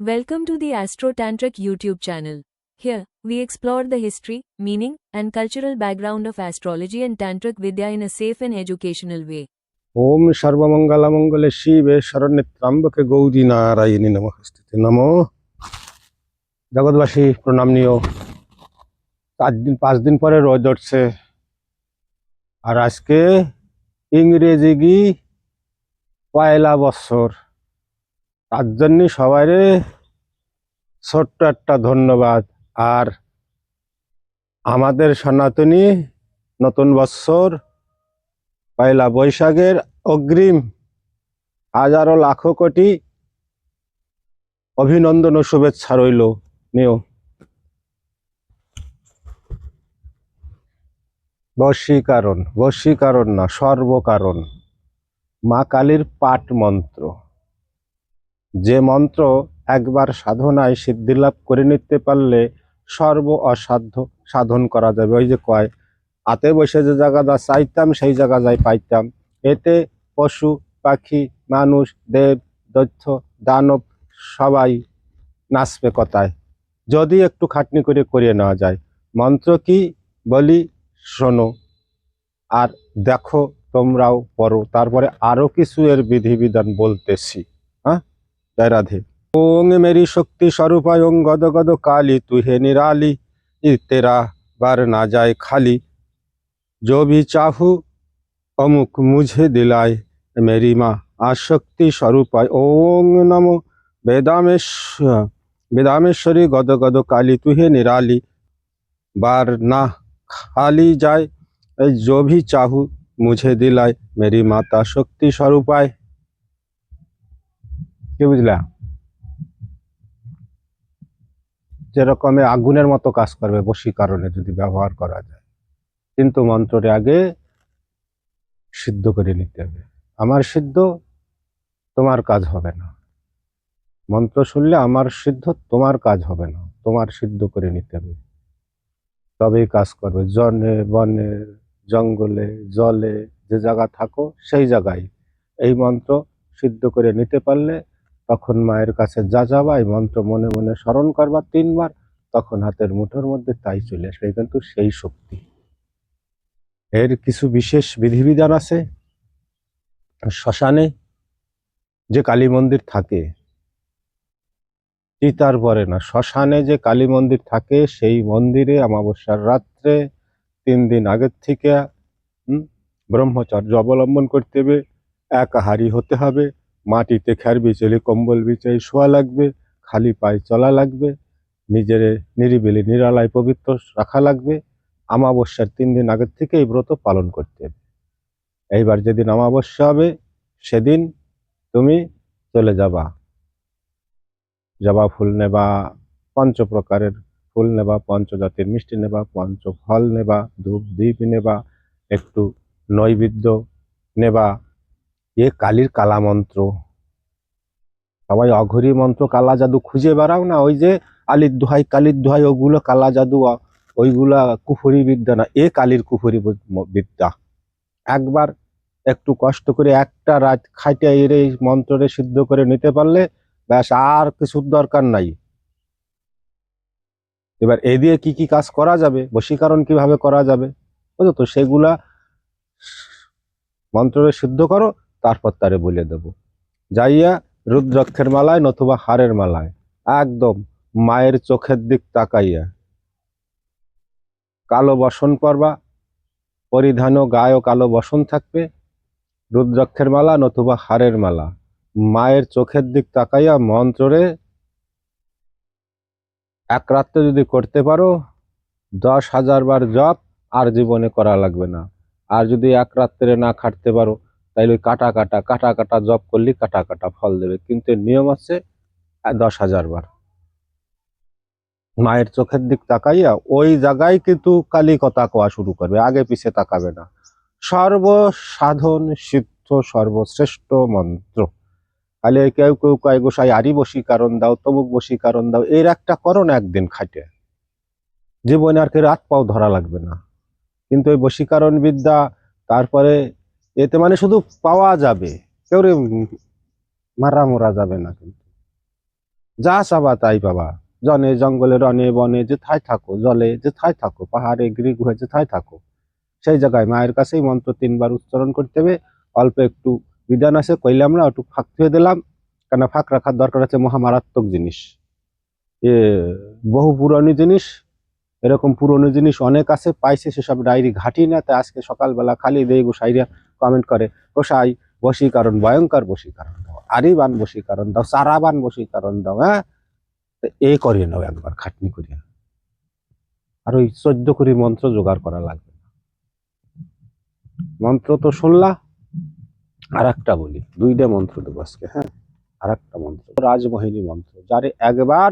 Welcome to the Astro Tantric YouTube channel. Here, we explore the history, meaning, and cultural background of astrology and Tantric Vidya in a safe and educational way. ওম সর্বমঙ্গলমঙ্গলে শিবে শরণ্যে ত্রম্বকে গৌরী নারায়ণী নমস্তে নম জগৎবাসী প্রণাম নিও চার দিন পাঁচ দিন পরে রোদ উঠছে আর আজকে ইংরেজি গি পয়লা বছর তার জন্য সবাইরে ছোট্ট একটা ধন্যবাদ। আর আমাদের সনাতনী নতুন বৎসর পয়লা বৈশাখের অগ্রিম হাজারো লাখো কোটি অভিনন্দন ও শুভেচ্ছা রইল। নিও। বশীকরণ বশীকরণ না, সর্বকারণ। মা কালীর পাঠ মন্ত্র যে মন্ত্র একবার সাধনায় সিদ্ধিলাভ করে নিতে পারলে সর্ব অসাধ্য সাধন করা যাবে। ওই যে কয় হাতে বসে যে জায়গা যা চাইতাম, সেই জায়গা যাই পাইতাম। এতে পশু, পাখি, মানুষ, দেব, দৈত্য, দানব সবাই নাচবে কথায়। যদি একটু খাটনি করে করিয়ে নেওয়া যায়। মন্ত্র কি? বলি, শোনো আর দেখো তোমরাও পড়ো। তারপরে আরও কিছু এর বিধিবিধান বলতেছি। জয় রাধে ওং মেরি শক্তি স্বরূপায় ওং গদ গদ কালী তুহে নিরালি ই তেরা বার না যায় খালি जो भी चाहू अमुक मुझे दिलाए मेरी माँ आशक्ति स्वरूप ओम नमो वेदामेश्वर वेदामेश्वरी गद गद काली तुहे निराली बार ना खाली जाए ए जो भी चाहू मुझे दिलाए मेरी माता शक्ति स्वरूपाय কি বুঝলা? যেরকমে আগুনের মতো কাজ করবে বশীকরণে যদি ব্যবহার করা যায়। কিন্তু মন্ত্রটি আগে সিদ্ধ করে নিতে হবে। আমার সিদ্ধ, তোমার কাজ হবে না। মন্ত্র শুনলে আমার সিদ্ধ, তোমার কাজ হবে না। তোমার সিদ্ধ করে নিতে হবে। তবেই কাজ করবে। জনে বনে, জঙ্গলে, জলে যে জায়গা থাকো, সেই জায়গায় এই মন্ত্র সিদ্ধ করে নিতে পারলে তখন মায়ের কাছে যা যাবা এই মন্ত্র মনে মনে স্মরণ করবা তিনবার তখন হাতের মুঠোর মধ্যে তাই চলে আসবে কিন্তু সেই শক্তি। এর কিছু বিশেষ বিধিবিধান আছে। শ্মশানে যে কালী মন্দির থাকে চিতার পরে না শ্মশানে যে কালী মন্দির থাকে সেই মন্দিরে অমাবস্যার রাত্রে তিন দিন আগের থেকে হুম, ব্রহ্মচর্য অবলম্বন করতে হবে একাহারি হতে হবে মাটিতে খ্যার বিচলে, কম্বল বিছাই শোয়া লাগবে, খালি পায়ে চলা লাগবে, নিজের নিরিবিলি, নিরালায়, পবিত্র রাখা লাগবে। অমাবস্যার তিন দিন আগের থেকে এই ব্রত পালন করতে হবে। এইবার যেদিন অমাবস্যা হবে, সেদিন তুমি চলে যাবা। জবা ফুল নেবা, পঞ্চ প্রকারের ফুল নেবা পঞ্চ পঞ্চজাতির মিষ্টি নেবা পঞ্চ ফল নেবা, ধূপ দ্বীপ নেবা, একটু নৈবেদ্য নেবা এ কালীর কালা মন্ত্র। সবাই অঘরী মন্ত্র কালা জাদু খুঁজে বেড়াও না, ওই যে আলির দোহাই, কালির দোহাই, ওগুলো কালা জাদু, ওইগুলা কুফরি বিদ্যা না, এ কালীর কুফরি বিদ্যা। একবার একটু কষ্ট করে একটা রাত খাইটে এর এই মন্ত্ররে সিদ্ধ করে নিতে পারলে ব্যাস আর কিছুর দরকার নাই। এবার এ দিয়ে কি কি কাজ করা যাবে, বশীকরণ কীভাবে করা যাবে বুঝো তো? সেগুলা মন্ত্ররে সিদ্ধ করো তারপর তারে বলে দেব। যাইয়া রুদ্রাক্ষের মালায় নতুবা হারের মালায়, একদম মায়ের চোখের দিক তাকাইয়া। কালো বসন পরবা, পরিধান গায়ে কালো বসন থাকবে, রুদ্রাক্ষের মালা নতুবা হারের মালা। মায়ের চোখের দিক তাকাইয়া মন্ত্ররে, এক রাত্রে যদি করতে পারো, দশ হাজার বার জপ আর জীবনে করা লাগবে না। আর যদি এক রাত্রে না খাটতে পারো তাইলে ওই কাটা কাটা কাটা কাটা জপ করলে কাটা কাটা ফল দেবে। কিন্তু নিয়ম আছে দশ হাজার বার। মায়ের চোখের দিক তাকাইয়া ওই জায়গায় কিন্তু কালী কথা কোয়া শুরু করবে, আগে পিছে তাকাবে না। সর্বসাধন সিদ্ধ, সর্বশ্রেষ্ঠ মন্ত্র। ওই কেউ কেউ কয়, গোসাই আরি বসি বশীকরণ দাও, তমুক বশীকরণ দাও, এর একটা করণ একদিন খাটে জীবনে আর কেউ রাত পাও ধরা লাগবে না। কিন্তু ওই বশীকরণ বিদ্যা, তারপরে এতে মানে শুধু পাওয়া যাবে। কেউ মারা মোরা যাবে না কিন্তু। যা চাবা তাই পাবা। জনে জঙ্গলে রনে বনে যেথায় থাকো, জলে যেথায় থাকো, পাহাড়ে গিরি গুহে যেথায় থাকো, সেই জায়গায় মায়ের কাছেই মন্ত্র তিনবার উচ্চারণ করতে হবে। অল্প একটু বিধান আছে কইলে আমরা একটু ফাঁক থুয়ে দিলাম। কেন ফাঁক রাখার দরকার আছে মহামারাত্মক জিনিস। এ বহু পুরনো জিনিস, এরকম পুরনো জিনিস অনেক আছে, পাইছে সেসব ডায়েরি ঘাটি না, তাই আজকে সকালবেলা খালি দেই গোসাইরা কমেন্ট করে, গোসাই, বশীকরণ, ভয়ঙ্কর বশীকরণ দাও, আরিবান বশীকরণ দাও, সারাবান বশীকরণ দাও হ্যাঁ? এই করিয়ে নাও একবার, খাটনি করিয়া আর ওই চোদ্দ কুড়ি মন্ত্র জোগাড় করা লাগবে না। মন্ত্র তো শুনলা আর একটা বলি, দুইটা মন্ত্র দেবো আজকে হ্যাঁ? আর একটা মন্ত্র, রাজমোহিনী মন্ত্র, যারে একবার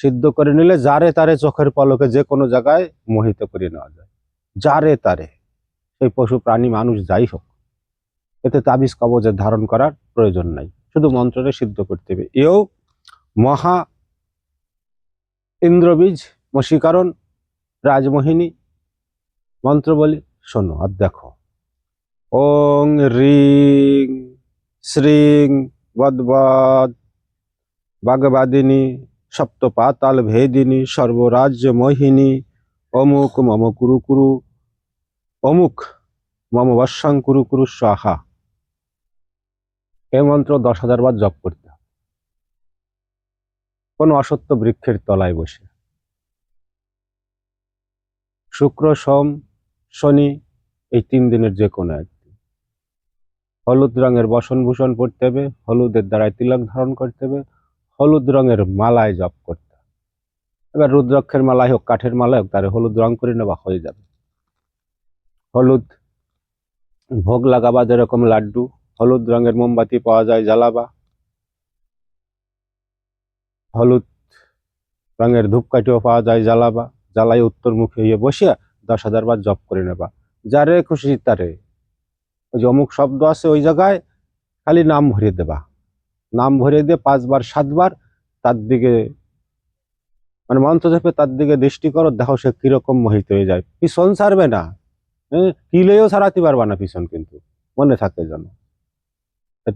সিদ্ধ করে নিলে, যারে তারে চোখের পলকে যে কোনো জায়গায় মোহিত করে নেওয়া যায়। যারে তারে। সেই পশু প্রাণী মানুষ যাই হোক, এতে তাবিজ কবজের ধারণ করার প্রয়োজন নাই। শুধু মন্ত্রটা সিদ্ধ করতে হবে। এও মহা ইন্দ্রবীজ বশীকরণ রাজমোহিনী, মন্ত্র বলি, শোনো আর দেখো। ওং রিং, শ্রিং, বদবদ, বাগবাদিনী, সপ্তপাতাল ভেদিনী সর্বরাজ্য মোহিনী অমুক মম কুরু কুরু অমুক, মম বর্ষাং কুরু কুরু স্বাহা। এই মন্ত্র দশ হাজার বার জপ করতে কোন অসত্য বৃক্ষের তলায় বসে। শুক্র, সোম, শনি এই তিন দিনের যে কোনো একদিন। হলুদ রঙের বসন ভূষণ পড়তে হবে, হলুদের দ্বারায় তিলক ধারণ করতে হবে, হলুদ রঙের মালায় জপ করতে হবে। এবার রুদ্রাক্ষের মালাই হোক, কাঠের মালাই হোক, তারে হলুদ রং করে নেওয়া হয়ে যাবে। হলুদ, ভোগ লাগাবা যেরকম লাড্ডু, হলুদ রঙের মোমবাতি পাওয়া যায়, জ্বালাবা। হলুদ রঙের ধূপকাঠিও পাওয়া যায়, জ্বালাবা। জ্বালাই উত্তর মুখে হয়ে বসিয়া দশ হাজার বার জপ করে নেবা। যারে খুশি তারে। ওই যে অমুক শব্দ আছে ওই জায়গায় খালি নাম ভরিয়ে দেবা। নাম ভরিয়ে দিয়ে পাঁচবার, সাতবার তার দিকে মানে মন্ত্র জপে তার দিকে দৃষ্টি করো, দেখো সে কীরকম মোহিত হয়ে যায়। পিছন ছাড়বে না। হ্যাঁ? কিলেও ছাড়াতে পারবা না পিছন কিন্তু। মনে থাকে যেন।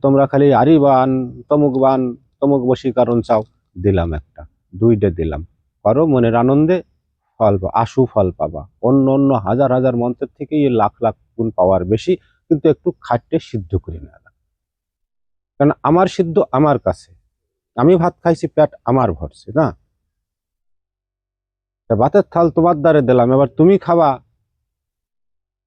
তোমরা খালি আরি বান, তমুক বান, তমুক বশীকরণ চাও। দিলাম একটা, দুইটা দিলাম। করো, মনের আনন্দে ফল আশু ফল পাবা। অন্য অন্য হাজার হাজার মন্ত্রের থেকে এই লাখ লাখ গুণ পাওয়ার বেশি, কিন্তু একটু খাটতে সিদ্ধ করে নেওয়া। কারণ আমার সিদ্ধ আমার কাছে। আমি ভাত খাইছি, পেট আমার ভরছে, না? ভাতের থাল তোমার দ্বারে দিলাম, এবার তুমি খাবা।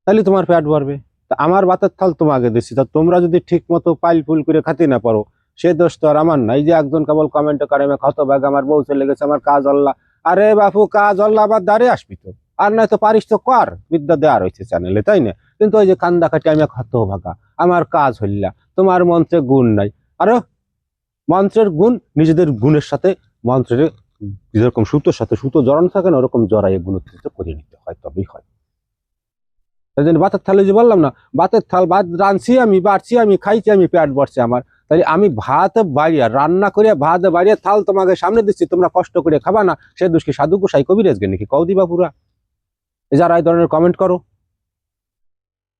তাহলে তোমার পেট ভরবে। তা আমার ভাতের থাল তোমাকে দিচ্ছি তা তোমরা যদি ঠিক মতো পাইল ফুল করে খাতে না পারো, সে দোষ তো আর আমার নাই যে একজন কেবল কমেন্ট করে আমি কত ব্যাগ আমার বউ চলে গেছে, আমার কাজ অল্লা আরে বাপু, কাজ অল্লা আবার দাঁড়ে আসবি তো। আর নয় তো পারিস তো কর। বিদ্যা দেওয়া রয়েছে চ্যানেলে তাই না? কিন্তু ওই যে কান্দা কাটি আমি হত ভাগা, আমার কাজ হইলা তোমার মন্ত্রে গুণ নাই। আরও, মন্ত্রের গুণ নিজেদের গুণের সাথে, মন্ত্রের যেরকম সুতোর সাথে সুতো জড়ানো থাকে না, ওরকম জড়াই গুণোত্তরিত করে নিতে হয়, তবেই হয়। তাই জন্য ভাতের থালে যে বললাম না ভাতের থাল ভাত রাঁধছি আমি, বাড়ছি আমি, খাইছি আমি, পেট ভরছে আমার। তাই আমি ভাত বাড়িয়া, রান্না করিয়া ভাত বাড়িয়া থাল তোমাকে সামনে দিচ্ছি, তোমরা কষ্ট করে খাবা না, সে দুষ্কি সাধু গোসাই কবিরাজ গে নাকি? কও দিবা পুরা। যারা এই ধরনের কমেন্ট করো।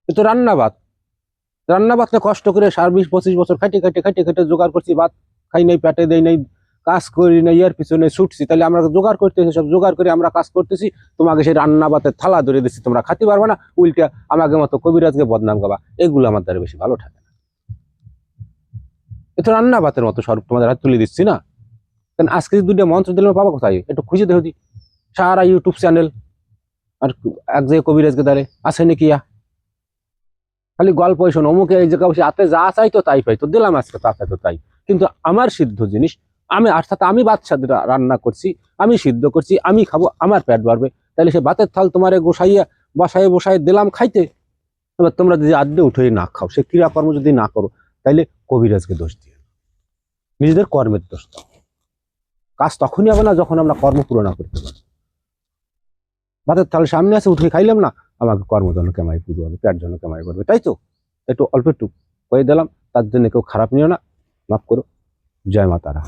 এ তো রান্না ভাত। রান্না ভাতটা কষ্ট করে সার বিশ পঁচিশ বছর খাইটে খাইটে খাইটে খাইটে জোগাড় করছি, ভাত খাই নাই, পেটে দেই নাই কাজ করি না, ইয়ার পিছনে ছুটছি। তাহলে আমরা জোগাড় করতেছি, সব জোগাড় করে আমরা কাজ করতেছি। তোমাকে সেই রান্না ভাতের থালা ধরে দিচ্ছি তোমরা খাতে পারবে না। উল্টা আমাকে মতো কবিরাজকে বদনাম গাবা এগুলো আমার দ্বারা বেশি ভালো থাকে না। এ তো রান্না ভাতের মতো স্বরূপ তোমাদের হাতে তুলে দিচ্ছি না। কারণ আজকে যে দুইটা মন্ত্র দিলে পাবো কোথায়? একটু খুঁজে দেখো সারা ইউটিউব চ্যানেল আর এক জায়গায় কবিরাজকে দ্বারে। আছে নাকি ইয়া? খালি গল্প শোনো। অমুকে এই জায়গা বসে হাতে যা চাই তো তাই পাই। তো দিলাম আজকে, তা তো তাই। কিন্তু আমার সিদ্ধ জিনিস আমি অর্থাৎ আমি বাচ্চা রান্না করছি, আমি সিদ্ধ করছি, আমি খাব, আমার পেট বাড়বে তাহলে সে ভাতের থাল তোমারে গোসাইয়া, বসায় বসায় দিলাম খাইতে, এবার তোমরা যদি আদ্যে উঠে না খাও, সে ক্রিয়াকর্ম যদি না করো তাইলে কবিরাজকে দোষ দিয়ে নিজেদের কর্মের দোষ কাজ তখনই হবে না যখন আমরা কর্ম পূরণ করতে পারি ভাতের থাল সামনে আছে, উঠে খাইলাম না, আমাকে কর্ম জন্য কেমাই পুরো হবে, পেট জন্য কেমাই করবে তাই তো? একটু অল্প একটু কয়ে দিলাম, তার জন্য কেউ খারাপ নিও না, মাফ করো। জয় মাতারা